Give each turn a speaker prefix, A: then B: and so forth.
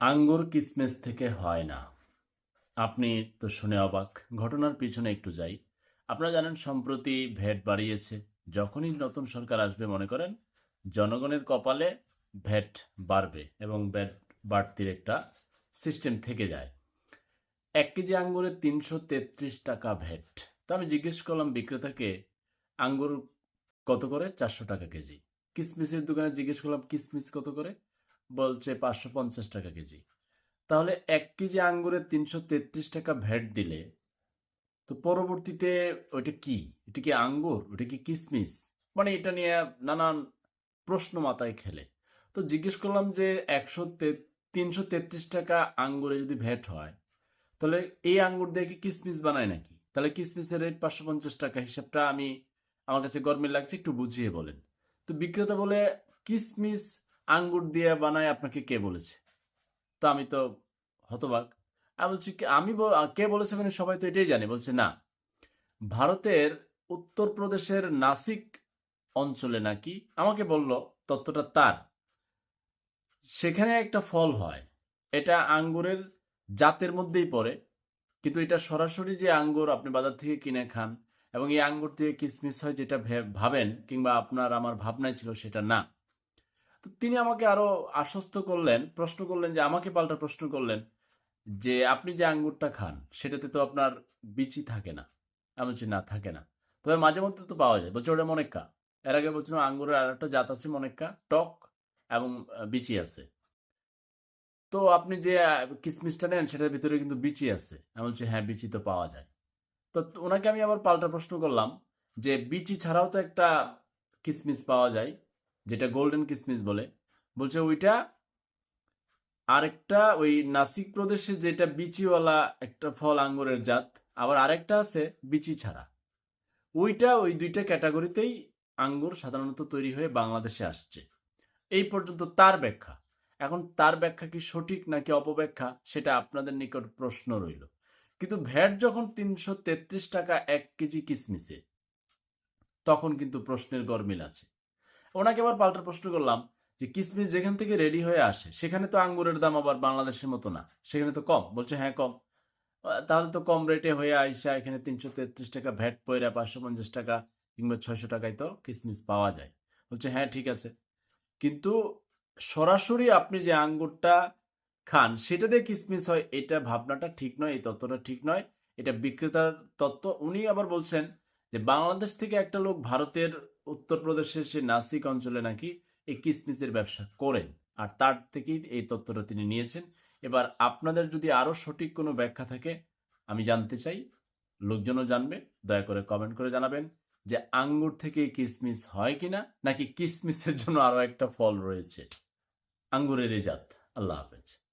A: আঙ্গুর কিসমিস থেকে হয় না। আপনি তো শুনে অবাক। ঘটনার পিছনে একটু যাই। আপনারা জানেন, সম্প্রতি ভ্যাট বাড়িয়েছে। যখনই নতুন সরকার আসবে, মনে করেন, জনগণের কপালে ভ্যাট বাড়বে এবং ভ্যাট বাড়তির একটা সিস্টেম থেকে যায়। এক কেজি আঙ্গুরে তিনশো তেত্রিশ টাকা ভ্যাট তো আমি জিজ্ঞেস করলাম বিক্রেতাকে, আঙ্গুর কত করে? চারশো টাকা কেজি। কিসমিসের দোকানে জিজ্ঞেস করলাম, কিসমিস কত করে? বলছে পাঁচশো পঞ্চাশ টাকা কেজি। তাহলে এক কেজি আঙ্গুরে তিনশো তেত্রিশ টাকা ভ্যাট দিলে তো পরবর্তীতে ওইটা কি? এটা কি আঙ্গুর? ওটা কি কিসমিস? মানে এটা নিয়ে নানান প্রশ্ন মাথায় খেলে। তো জিজ্ঞেস করলাম যে একশো তিনশো তেত্রিশ টাকা আঙ্গুরে যদি ভ্যাট হয়, তাহলে এই আঙ্গুর দিয়ে কি কিসমিস বানায় নাকি? তাহলে কিসমিসের রেট পাঁচশো পঞ্চাশ টাকা হিসাবটা আমি, আমার কাছে গরমে লাগছে, একটু বুঝিয়ে বলেন। তো বিক্রেতা বলে, কিসমিস আঙ্গুর দিয়ে বানায় আপনাকে কে বলেছে? তো আমি তো হতবাক। আমি বলছি আমি কে বলেছে মানে সবাই তো এটাই জানে। বলছে না, ভারতের উত্তরপ্রদেশের নাসিক অঞ্চলে নাকি, আমাকে বলল তত্ত্বটা তার। সেখানে একটা ফল হয়, এটা আঙ্গুরের জাতের মধ্যেই পড়ে, কিন্তু এটা সরাসরি যে আঙ্গুর আপনি বাজার থেকে কিনে খান এবং এই আঙ্গুর থেকে কিসমিস হয় যেটা ভাবেন কিংবা আপনার আমার ভাবনায় ছিল সেটা না। তিনি আমাকে আরও আশ্বস্ত করলেন, প্রশ্ন করলেন যে, আমাকে পাল্টা প্রশ্ন করলেন যে, আপনি যে আঙ্গুরটা খান, সেটাতে তো আপনার বিচি থাকে না আমি বলছি না থাকে না। তবে মাঝে মধ্যে তো পাওয়া যায়। বলছে, ওটা মনেক্কা। এর আগে বলছিলাম, আঙ্গুরের আর একটা জাত আছে মনেক্কা, টক এবং বিচি আছে। তো আপনি যে কিসমিসটা নেন, সেটার ভিতরে কিন্তু বিচি আছে। আমি বলছি হ্যাঁ বিচি তো পাওয়া যায়। তো ওনাকে আমি আবার পাল্টা প্রশ্ন করলাম যে, বিচি ছাড়াও তো একটা কিসমিস পাওয়া যায়। যেটা গোল্ডেন কিসমিস বলে, বলছে ওইটা আরেকটা ওই নাসিক প্রদেশে যেটা বিচিওয়ালা একটা ফল আঙ্গুরের জাত, আবার আরেকটা আছে বিচি ছাড়া। ওইটা ওই দুইটা ক্যাটাগরিতেই আঙ্গুর সাধারণত তৈরি হয়ে বাংলাদেশে আসছে। এই পর্যন্ত তার ব্যাখ্যা। এখন তার ব্যাখ্যা কি সঠিক নাকি অপব্যাখ্যা, সেটা আপনাদের নিকট প্রশ্ন রইল। কিন্তু ভ্যাট যখন তিনশো তেত্রিশ টাকা এক কেজি কিসমিসে, তখন কিন্তু প্রশ্নের গরমিল আছে। ওনাকে আবার পাল্টা প্রশ্ন করলাম যে কিসমিস যেখান থেকে রেডি হয়ে আসে, সেখানে তো আঙ্গুরের দাম আবার বাংলাদেশের মতো না, সেখানে তো কম। বলছে হ্যাঁ কম। তাহলে তো কম রেটে হয়ে আইসা এখানে তিনশো তেত্রিশ টাকা, ভ্যাট পয়রা পাঁচশো পঞ্চাশ টাকা কিংবা ছয়শো টাকায় তো কিসমিস পাওয়া যায়। বলছে হ্যাঁ ঠিক আছে। কিন্তু সরাসরি আপনি যে আঙ্গুরটা খান, সেটা দিয়ে কিসমিস হয়, এটা ভাবনাটা ঠিক নয়, এই তত্ত্বটা ঠিক নয়। এটা বিক্রেতার তত্ত্ব। উনি আবার বলছেন যে বাংলাদেশ থেকে একটা লোক ভারতের উত্তরপ্রদেশের সে নাসিক অঞ্চলে নাকি এই কিসমিসের ব্যবসা করেন। আর তার থেকেই এই তথ্যটা তিনি নিয়েছেন। এবার আপনাদের যদি আরও সঠিক কোনো ব্যাখ্যা থাকে, আমি জানতে চাই। লোকজনও জানবে, দয়া করে কমেন্ট করে জানাবেন যে আঙ্গুর থেকে কিসমিস হয় কিনা, নাকি কিসমিসের জন্য আরও একটা ফল রয়েছে। আঙ্গুরের জাত। আল্লাহ হাফেজ।